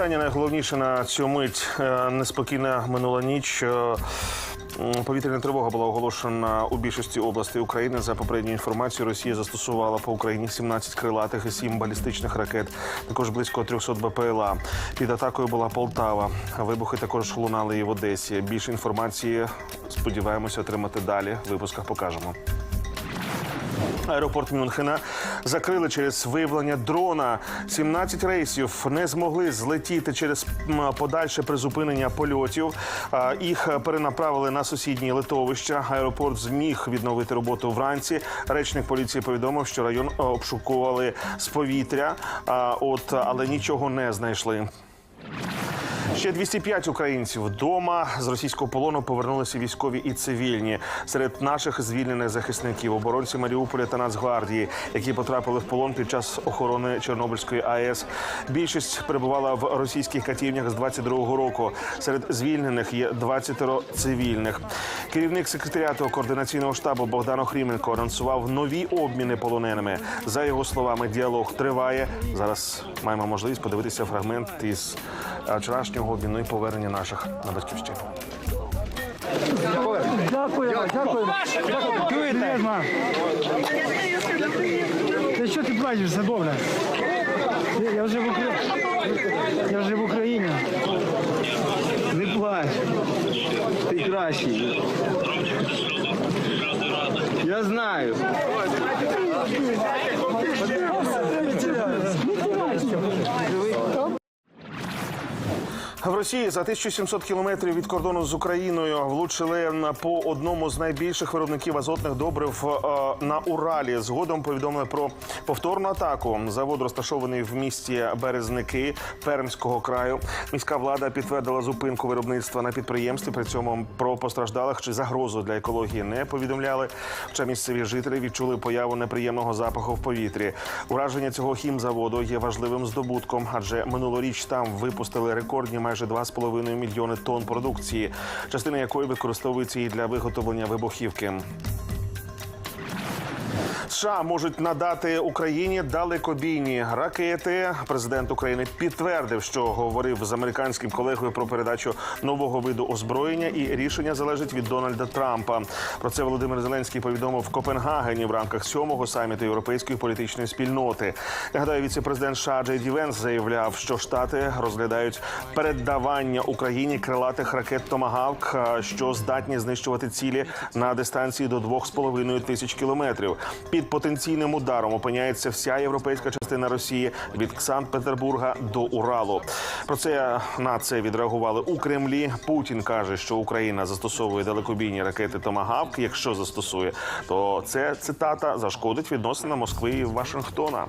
Вітання найголовніше на цю мить. Е, Неспокійна минула ніч. Повітряна тривога була оголошена у більшості областей України. За попередньою інформацією, Росія застосувала по Україні 17 крилатих і 7 балістичних ракет. Також близько 300 БПЛА. Під атакою була Полтава. Вибухи також лунали і в Одесі. Більше інформації сподіваємося отримати далі. В випусках покажемо. Аеропорт Мюнхена закрили через виявлення дрона. 17 рейсів не змогли злетіти через подальше призупинення польотів. Їх перенаправили на сусідні литовища. Аеропорт зміг відновити роботу вранці. Речник поліції повідомив, що район е, обшукували з повітря, от але нічого не знайшли. Ще 205 українців вдома з російського полону повернулися військові і цивільні. Серед наших звільнених захисників оборонці Маріуполя та Нацгвардії, які потрапили в полон під час охорони Чорнобильської АЕС. Більшість перебувала в російських катівнях з 22-го року. Серед звільнених є 20 цивільних. Керівник секретаріату координаційного штабу Богдан Охріменко анонсував нові обміни полоненими. За його словами, діалог триває. Зараз маємо можливість подивитися фрагмент із вчорашнього обміну і повернення наших на батьківщину. Дякую, дякую. Серйозно. Та що ти плачеш, все добре? Я- Я вже в Україні. Я вже в Україні. Не плач. Ти кращий. Я знаю. В Росії за 1700 кілометрів від кордону з Україною влучили по одному з найбільших виробників азотних добрив е, на Уралі. Згодом повідомили про повторну атаку. Завод розташований в місті Березники Пермського краю. Міська влада підтвердила зупинку виробництва на підприємстві. При цьому про постраждалих чи загрозу для екології не повідомляли. Хоча місцеві жителі відчули появу неприємного запаху в повітрі. Ураження цього хімзаводу є важливим здобутком, адже минулоріч там випустили рекордні майже 2,5 мільйони тонн продукції, частина якої використовується і для виготовлення вибухівки. США можуть надати Україні далекобійні ракети. Президент України підтвердив, що говорив з американським колегою про передачу нового виду озброєння, і рішення залежить від Дональда Трампа. Про це Володимир Зеленський повідомив в Копенгагені в рамках сьомого саміту європейської політичної спільноти. Нагадаю, віце-президент США Джей Венс заявляв, що штати розглядають передавання Україні крилатих ракет Томагавк, що здатні знищувати цілі на дистанції до 2,5 тисяч кілометрів. Під потенційним ударом опиняється вся європейська частина Росії від Санкт-Петербурга до Уралу. Про це на це відреагували у Кремлі. Путін каже, що Україна застосовує далекобійні ракети Томагавк. Якщо застосує, то це цитата зашкодить відносинам Москви і Вашингтона.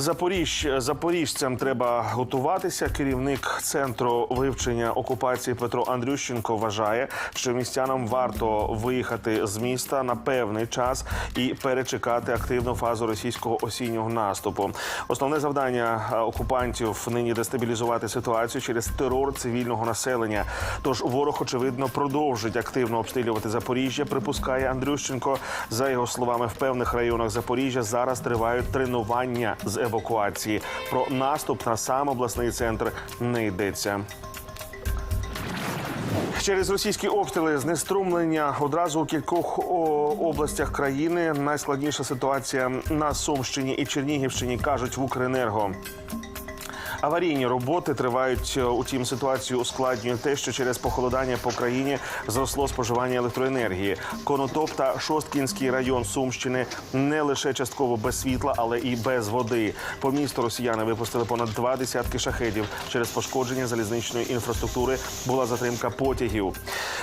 Запоріж запоріжцям треба готуватися. Керівник центру вивчення окупації Петро Андрющенко вважає, що містянам варто виїхати з міста на певний час і перечекати активну фазу російського осіннього наступу. Основне завдання е, окупантів нині дестабілізувати ситуацію через терор цивільного населення. Тож ворог очевидно продовжить активно обстрілювати Запоріжжя. Припускає Андрющенко. За його словами, в певних районах Запоріжжя зараз тривають тренування з евакуації. Про наступ на сам обласний центр не йдеться. Через російські обстріли знеструмлення одразу у кількох областях країни найскладніша ситуація на Сумщині і Чернігівщині кажуть в Укренерго. Аварійні роботи тривають. е, Утім, ситуацію ускладнює те, що через похолодання по країні зросло споживання електроенергії. Конотоп та Шосткінський район Сумщини не лише частково без світла, але і без води. По місту росіяни випустили понад два десятки шахедів. Через пошкодження залізничної інфраструктури була затримка потягів.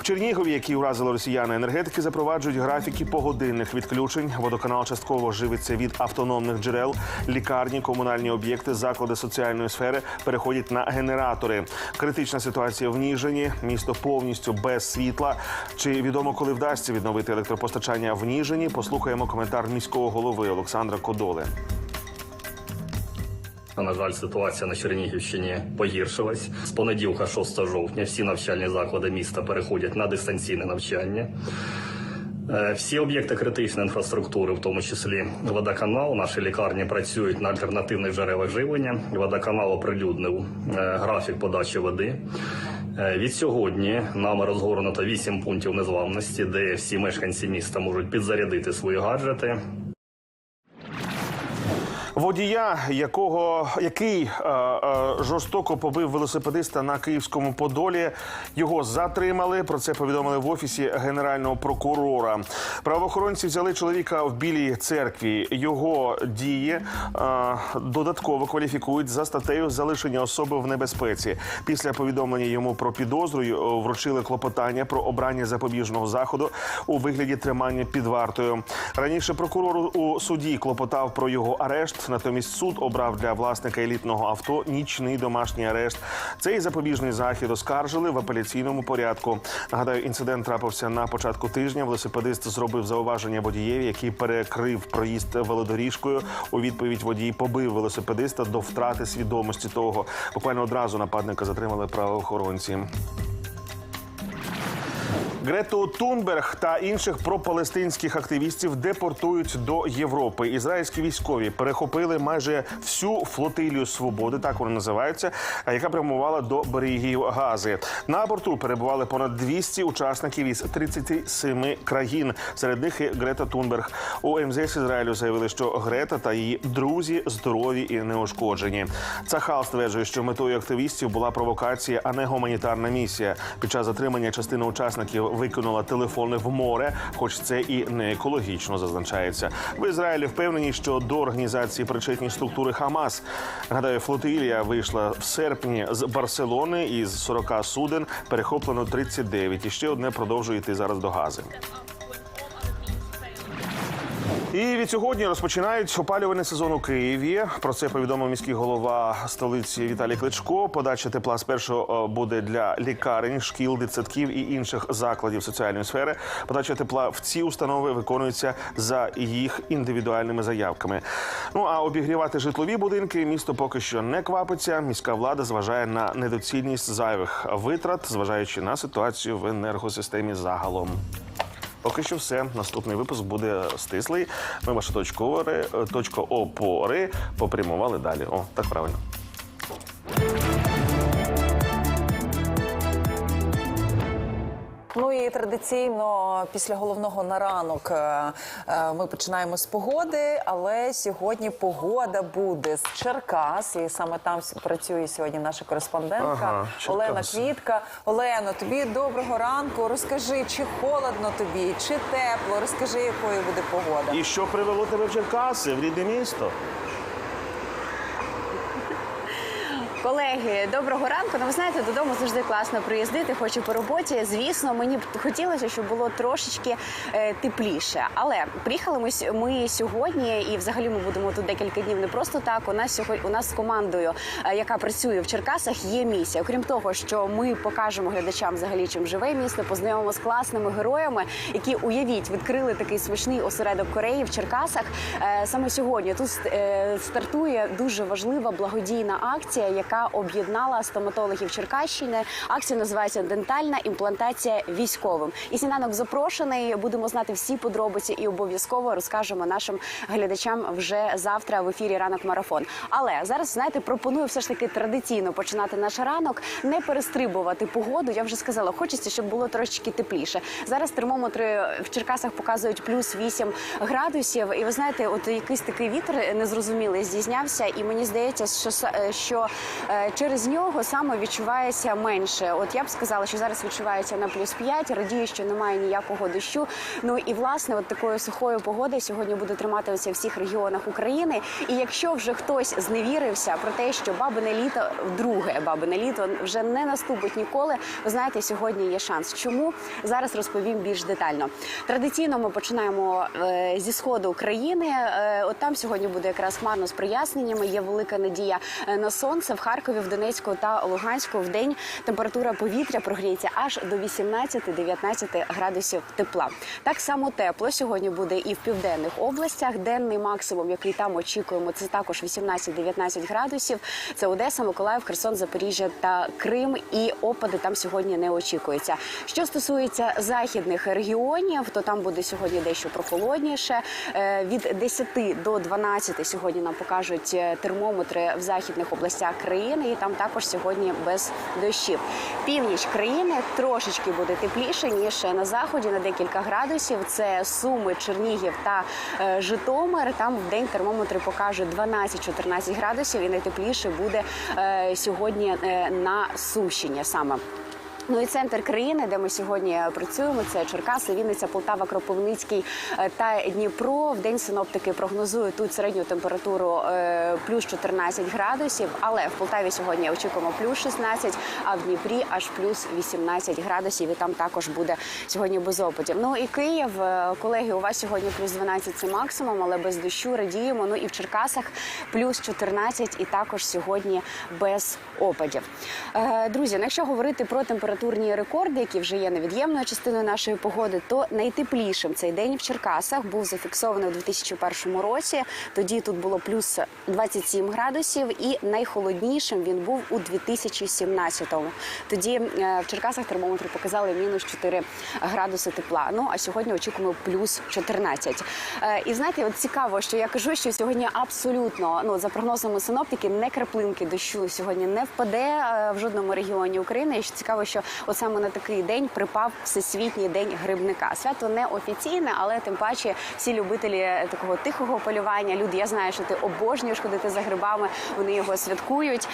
В Чернігові, які уразили росіяни, енергетики запроваджують графіки погодинних відключень. Водоканал частково живиться від автономних джерел. Лікарні, комунальні об'єкти, заклади соціальної сфери переходять на генератори. Критична ситуація в Ніжині. Місто повністю без світла. Чи відомо, коли вдасться відновити електропостачання в Ніжині? Послухаємо коментар міського голови Олександра Кодоли. На жаль, ситуація на Чернігівщині погіршилась. З понеділка, 6 жовтня, всі навчальні заклади міста переходять на дистанційне навчання. Е, Всі об'єкти критичної інфраструктури, в тому числі водоканал, наші лікарні працюють на альтернативних джерелах живлення. Водоканал оприлюднив е, графік подачі води. Е, Від сьогодні нами розгорнуто 8 пунктів незламності, де всі мешканці міста можуть підзарядити свої гаджети. Водія, якого який е, е, жорстоко побив велосипедиста на київському Подолі, його затримали. Про це повідомили в офісі генерального прокурора. Правоохоронці взяли чоловіка в білій церкві. Його дії е, додатково кваліфікують за статтею залишення особи в небезпеці. Після повідомлення йому про підозру вручили клопотання про обрання запобіжного заходу у вигляді тримання під вартою. Раніше прокурор у суді клопотав про його арешт. Натомість суд обрав для власника елітного авто нічний домашній арешт. Цей запобіжний захід оскаржили в апеляційному порядку. Нагадаю, інцидент трапився на початку тижня. Велосипедист зробив зауваження водієві, який перекрив проїзд велодоріжкою. У відповідь водій побив велосипедиста до втрати свідомості того. Буквально одразу нападника затримали правоохоронці. Грету Тунберг та інших пропалестинських активістів депортують до Європи. Ізраїльські військові перехопили майже всю флотилію свободи, так вона називається, яка прямувала до берегів Гази. На борту перебували понад 200 учасників із 37 країн. Серед них і Грета Тунберг. У МЗС Ізраїлю заявили, що Грета та її друзі здорові і неушкоджені. Цахал стверджує, що метою активістів була провокація, а не гуманітарна місія. Під час затримання частина учасників викинула телефони в море, хоч це і не екологічно зазначається. В Ізраїлі впевнені, що до організації причетні структури Хамас. Нагадаю, флотилія вийшла в серпні з Барселони із 40 суден перехоплено 39. І ще одне продовжує йти зараз до Гази. І від сьогодні розпочинають опалювальний сезон у Києві. Про це повідомив міський голова столиці Віталій Кличко. Подача тепла спершу е, буде для лікарень, шкіл, дитсадків і інших закладів соціальної сфери. Подача тепла в ці установи виконується за їх індивідуальними заявками. Ну а обігрівати житлові будинки місто поки що не квапиться. Міська влада зважає на недоцільність зайвих витрат, зважаючи на ситуацію в енергосистемі загалом. Поки що все. Наступний випуск буде стислий. Ми вашу точку опори, точку опори попрямували далі. О, так правильно. Ну і традиційно після головного на ранок е, е, ми починаємо з погоди, але сьогодні погода буде з Черкас, і саме там працює сьогодні наша кореспондентка Ага, Олена Квітка. Олено, тобі доброго ранку. Розкажи, чи холодно тобі, чи тепло. Розкажи, якою буде погода. І що привело тебе в Черкаси, в рідне місто? Колеги, доброго ранку. Ну, ви знаєте, додому завжди класно приїздити, хоч і по роботі. Звісно, мені б хотілося, щоб було трошечки е, тепліше. Але приїхали ми, ми сьогодні, і взагалі ми будемо тут декілька днів не просто так. У нас сьогодні у нас з командою, е, яка працює в Черкасах, є місія. Окрім того, що ми покажемо глядачам взагалі, чим живе місто, познайомимо з класними героями, які уявіть відкрили такий смачний осередок Кореї в Черкасах. Е, Саме сьогодні тут е, стартує дуже важлива благодійна акція, яка об'єднала стоматологів Черкащини. Акція називається Дентальна імплантація військовим. І сніданок запрошений. Будемо знати всі подробиці і обов'язково розкажемо нашим глядачам вже завтра в ефірі ранок марафон. Але зараз знаєте, пропоную все ж таки традиційно починати наш ранок, не перестрибувати погоду. Я вже сказала, хочеться, щоб було трошечки тепліше. Зараз термометри в Черкасах показують плюс 8 градусів. І ви знаєте, от якийсь такий вітер незрозумілий здійснявся, і мені здається, що са- що е, через нього саме відчувається менше. От я б сказала, що зараз відчувається на плюс 5, радію, що немає ніякого дощу. Ну і власне, от такою сухою погодою сьогодні буде триматися в всіх регіонах України. І якщо вже хтось зневірився про те, що бабине літо друге бабине літо вже не наступить ніколи. Ви знаєте, сьогодні є шанс. Чому зараз розповім більш детально? Традиційно ми починаємо е, зі сходу України. Е, от там сьогодні буде якраз хмарно з проясненнями. Є велика надія е, на сонце. В Харкові, в Донецьку та Луганську в день температура повітря прогріється аж до 18-19 градусів тепла. Так само тепло сьогодні буде і в південних областях. Денний максимум, який там очікуємо, це також 18-19 градусів. Це Одеса, Миколаїв, Херсон, Запоріжжя та Крим. І опади там сьогодні не очікується. Що стосується західних регіонів, то там буде сьогодні дещо прохолодніше. Е, Від 10 до 12 сьогодні нам покажуть е, термометри в західних областях країни, і там також сьогодні без дощів. Північ країни трошечки буде тепліше ніж на заході на декілька градусів. Це Суми, Чернігів та е, Житомир. Там в день термометри покажуть 12-14 градусів, і найтепліше буде е, сьогодні е, на Сумщині саме. Ну і центр країни, де ми сьогодні працюємо, це Черкаси, Вінниця, Полтава, Кропивницький е, та Дніпро. В день синоптики прогнозують тут середню температуру е, плюс 14 градусів. Але в Полтаві сьогодні очікуємо плюс 16, а в Дніпрі аж плюс 18 градусів. І там також буде сьогодні без опадів. Ну і Київ, е, колеги, у вас сьогодні плюс 12 це максимум, але без дощу радіємо. Ну і в Черкасах плюс 14 і також сьогодні без опадів. Е, Друзі, ну, якщо говорити про температурні рекорди, які вже є невід'ємною частиною нашої погоди, то найтеплішим цей день в Черкасах був зафіксований у 2001 році. Тоді тут було плюс 27 градусів, і найхолоднішим він був у 2017-му. Тоді е, в Черкасах термометри показали мінус 4 градуси тепла. Ну а сьогодні очікуємо плюс 14. Е, І знаєте, от цікаво, що я кажу, що сьогодні абсолютно ну за прогнозами синоптики, не краплинки дощу сьогодні не впаде е, в жодному регіоні України. І цікаво, що от саме на такий день припав всесвітній день грибника. Свято не офіційне, але тим паче всі любителі такого тихого полювання. Люди, я знаю, що ти обожнюєш ходити за грибами. Вони його святкують.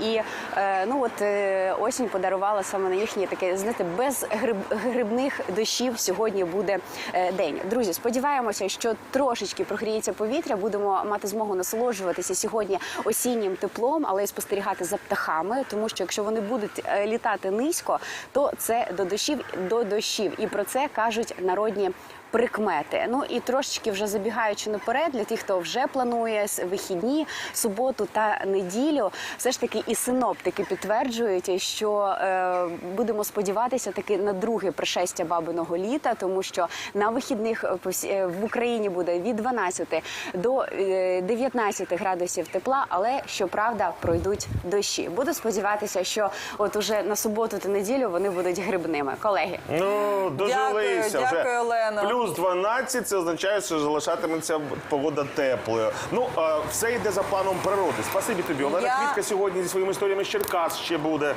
І е, ну от е, осінь подарувала саме на їхнє таке, знаєте, без гриб, грибних дощів сьогодні буде е, день. Друзі, сподіваємося, що трошечки прогріється повітря. Будемо мати змогу насолоджуватися сьогодні осіннім теплом, але й спостерігати за птахами, тому що якщо вони будуть е, літати низько, то це до дощів до дощів. І про це кажуть народні. Прикмети. Ну і трошечки вже забігаючи наперед, для тих, хто вже планує вихідні, суботу та неділю, все ж таки і синоптики підтверджують, що е, будемо сподіватися таки на друге пришестя бабиного літа, тому що на вихідних е, всі- е, в Україні буде від 12 до е, 19 градусів тепла, але щоправда пройдуть дощі. Буду сподіватися, що от уже на суботу та неділю вони будуть грибними. Колеги, Ну, дожилися Дякую, вже. дякую, Олено. Плюс 12 це означає, що залишатиметься погода теплою. Ну, все йде за планом природи. Спасибі тобі. Олена Я- Квітка сьогодні зі своїми історіями з Черкас ще буде.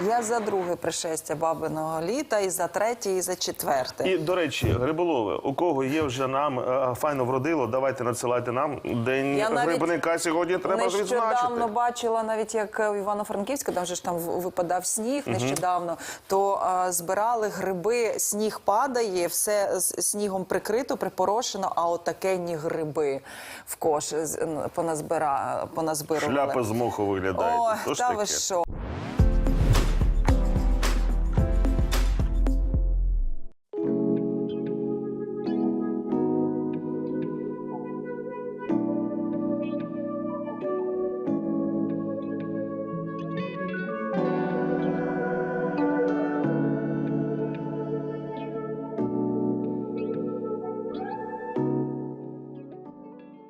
Я за друге пришестя бабиного літа, і за третє, і за четверте. І, до речі, гриболови, у кого є вже нам е, файно вродило, давайте надсилайте нам. День Я навіть грибника сьогодні треба ж Нещодавно бачила навіть як в Івано-Франківську, там же ж там випадав сніг нещодавно, то а, збирали гриби, сніг падає, все з снігом прикрито, припорошено, а отакенні гриби в кош поназбира, поназбирували. Шляпа з моху виглядає. О, та ви що?